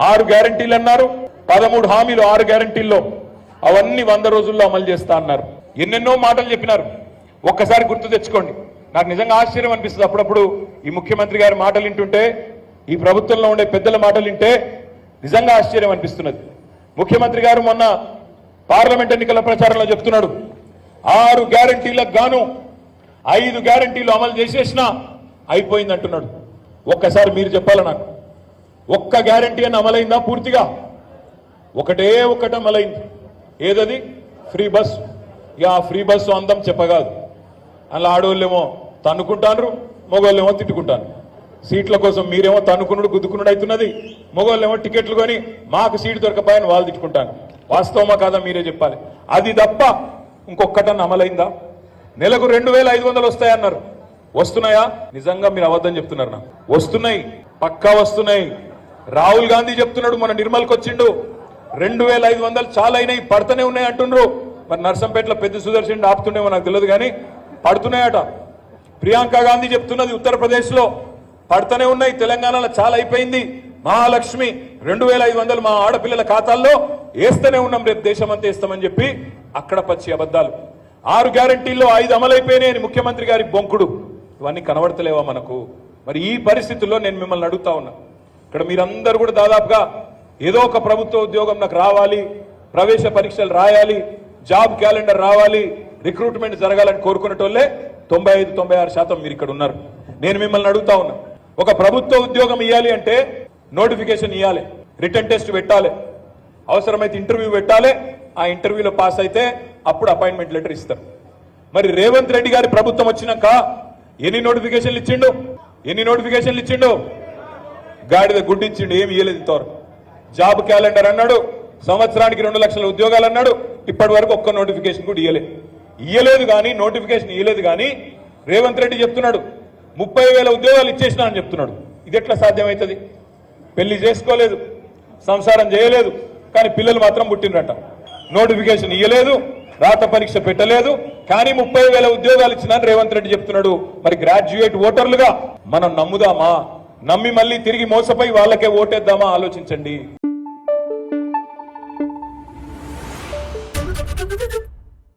ఆరు గ్యారంటీలు అన్నారు. పదమూడు హామీలు ఆరు గ్యారంటీల్లో. అవన్నీ వంద రోజుల్లో అమలు చేస్తా అన్నారు. ఎన్నెన్నో మాటలు చెప్పినారు. ఒక్కసారి గుర్తు తెచ్చుకోండి. నాకు నిజంగా ఆశ్చర్యం అనిపిస్తుంది. అప్పుడప్పుడు ఈ ముఖ్యమంత్రి గారి మాటలు వింటుంటే ఈ ప్రభుత్వంలో ఉండే పెద్దల మాటలు వింటే నిజంగా ఆశ్చర్యం అనిపిస్తున్నది. ముఖ్యమంత్రి గారు మొన్న పార్లమెంట్ ఎన్నికల ప్రచారంలో చెప్తున్నాడు. ఆరు గ్యారంటీలకు గాను ఐదు గ్యారంటీలు అమలు చేసేసినా అయిపోయింది అంటున్నాడు ఒక్కసారి మీరు చెప్పాలి నాకు? ఒక్క గ్యారంటీ అని అమలైందా పూర్తిగా? ఒకటే ఒకటి అమలైంది. ఏదది? Free bus. ఇక ఆ ఫ్రీ బస్సు అందం చెప్పగాదు. అలా ఆడవాళ్ళేమో తన్నుకుంటాను మగవాళ్ళేమో తిట్టుకుంటాను సీట్ల కోసం మీరేమో తన్నుకునుడు గుద్దుకునుడు అవుతున్నది మగవాళ్ళేమో టికెట్లు కొని మాకు సీటు దొరకపోయని వాళ్ళు తిట్టుకుంటాను వాస్తవమా కాదా మీరే చెప్పాలి. అది తప్ప ఇంకొక్కటన్న అమలైందా? నెలకు రెండు వేల ఐదు వందలు వస్తాయన్నారు. వస్తున్నాయా? నిజంగా మీరు అబద్ధం చెప్తున్నారు నా వస్తున్నాయి. పక్కా వస్తున్నాయి. రాహుల్ గాంధీ చెప్తున్నాడు మన నిర్మల్కి వచ్చిండు. రెండు వేల ఐదు వందలు చాలా అయినాయి పడుతూనే ఉన్నాయి అంటుండ్రు. మరి నర్సంపేటలో పెద్ద సుదర్శన్ ఆపుతుండేమో నాకు తెలియదు కానీ పడుతున్నాయట. ప్రియాంక గాంధీ చెప్తున్నది ఉత్తరప్రదేశ్లో పడుతూనే ఉన్నాయి తెలంగాణలో చాలా అయిపోయింది మహాలక్ష్మి రెండు వేల ఐదు వందలు మా ఆడపిల్లల ఖాతాల్లో వేస్తూనే ఉన్నాం రేపు దేశమంతా వేస్తామని చెప్పి అక్కడ పచ్చి అబద్ధాలు. ఆరు గ్యారంటీల్లో ఐదు అమలైపోయినాయని అని ముఖ్యమంత్రి గారి బొంకుడు. ఇవన్నీ కనబడతలేవా మనకు? మరి ఈ పరిస్థితుల్లో నేను మిమ్మల్ని అడుగుతా ఉన్నా. ఇక్కడ మీరందరూ కూడా దాదాపుగా ఏదో ఒక ప్రభుత్వ ఉద్యోగం నాకు రావాలి ప్రవేశ పరీక్షలు రాయాలి జాబ్ క్యాలెండర్ రావాలి రిక్రూట్మెంట్ జరగాలని కోరుకునేటోళ్ళే తొంభై ఐదు తొంభై ఆరు శాతం మీరు ఇక్కడ ఉన్నారు. నేను మిమ్మల్ని అడుగుతా ఉన్నా ఒక ప్రభుత్వ ఉద్యోగం ఇవ్వాలి అంటే నోటిఫికేషన్ ఇవ్వాలి రిటర్న్ టెస్ట్ పెట్టాలి అవసరమైతే ఇంటర్వ్యూ పెట్టాలి ఆ ఇంటర్వ్యూలో పాస్ అయితే అప్పుడు అపాయింట్మెంట్ లెటర్ ఇస్తారు. మరి రేవంత్ రెడ్డి గారి ప్రభుత్వం వచ్చినాక ఎన్ని నోటిఫికేషన్లు ఇచ్చిండు? ఎన్ని నోటిఫికేషన్లు ఇచ్చిండు? గాడిద గుడ్డిచ్చిండు ఏమి ఇయ్యలేదు ఇంతవరకు. జాబ్ క్యాలెండర్ అన్నాడు సంవత్సరానికి రెండు లక్షల ఉద్యోగాలు అన్నాడు ఇప్పటి వరకు ఒక్క నోటిఫికేషన్ కూడా ఇయ్యలేదు ఇయ్యలేదు కానీ నోటిఫికేషన్ ఇయ్యలేదు కానీ రేవంత్ రెడ్డి చెప్తున్నాడు ముప్పై వేల ఉద్యోగాలు ఇచ్చేసినా అని చెప్తున్నాడు. ఇది ఎట్లా సాధ్యమవుతుంది పెళ్ళి చేసుకోలేదు సంసారం చేయలేదు కానీ పిల్లలు మాత్రం పుట్టినరట నోటిఫికేషన్ ఇయ్యలేదు రాత పరీక్ష పెట్టలేదు కానీ ముప్పై వేల ఉద్యోగాలు ఇచ్చినా రేవంత్ రెడ్డి చెప్తున్నాడు. మరి గ్రాడ్యుయేట్ ఓటర్లుగా మనం నమ్ముదామా? నమ్మి మళ్ళీ తిరిగి మోసపోయి వాళ్ళకే ఓటేద్దామా ఆలోచించండి.